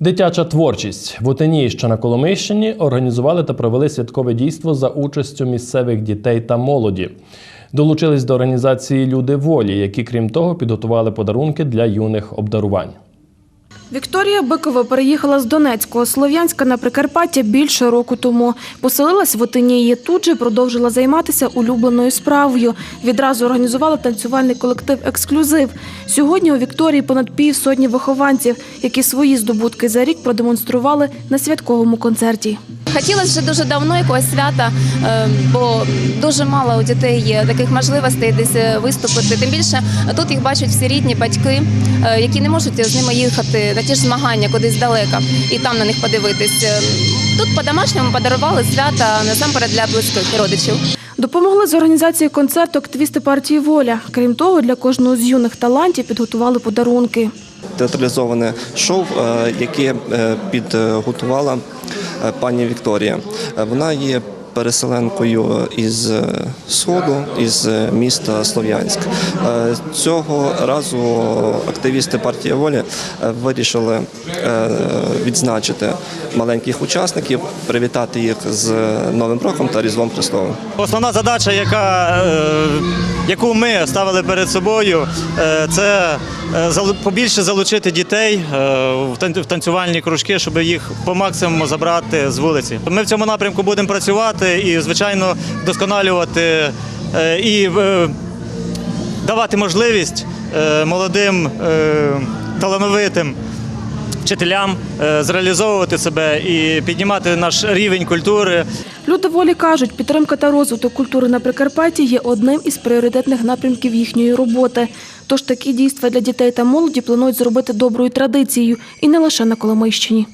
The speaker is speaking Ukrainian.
Дитяча творчість в Утині, що на Коломийщині, організували та провели святкове дійство за участю місцевих дітей та молоді. Долучились до організації Люди волі, які, крім того, підготували подарунки для юних обдарувань. Вікторія Бикова переїхала з Донецького Слов'янська на Прикарпаття більше року тому. Поселилась в Отині тут же продовжила займатися улюбленою справою. Відразу організувала танцювальний колектив Ексклюзив. Сьогодні у Вікторії понад півсотні вихованців, які свої здобутки за рік продемонстрували на святковому концерті. Хотілося вже дуже давно якогось свята, е, бо дуже мало у дітей є таких можливостей десь е, виступити. Тим більше тут їх бачать всі рідні батьки, е, які не можуть з ними їхати на ті ж змагання кудись далеко і там на них подивитись. Тут по-домашньому подарували свята насамперед для близьких родичів. Допомогли з організацією концерту активісти партії Воля. Крім того, для кожного з юних талантів підготували подарунки. театралізоване шоу, яке підготувала пані Вікторія. Е, Вона є переселенкою із е, Сходу, із е, міста Слов'янськ. Е, Цього разу активісти партії волі вирішили відзначити маленьких учасників, привітати їх з Новим роком та Різдвом Христовим. Основна задача, яка, яку ми ставили перед собою, це побільше залучити дітей в танцювальні кружки, щоб їх по максимуму забрати з вулиці. Ми в цьому напрямку будемо працювати і, звичайно, вдосконалювати е, і е, давати можливість е, молодим талановитим вчителям зреалізовувати себе і піднімати наш рівень культури. Люди волі кажуть, підтримка та розвиток культури на Прикарпатті є одним із пріоритетних напрямків їхньої роботи. Тож такі дійства для дітей та молоді планують зробити доброю традицією і не лише на Коломийщині.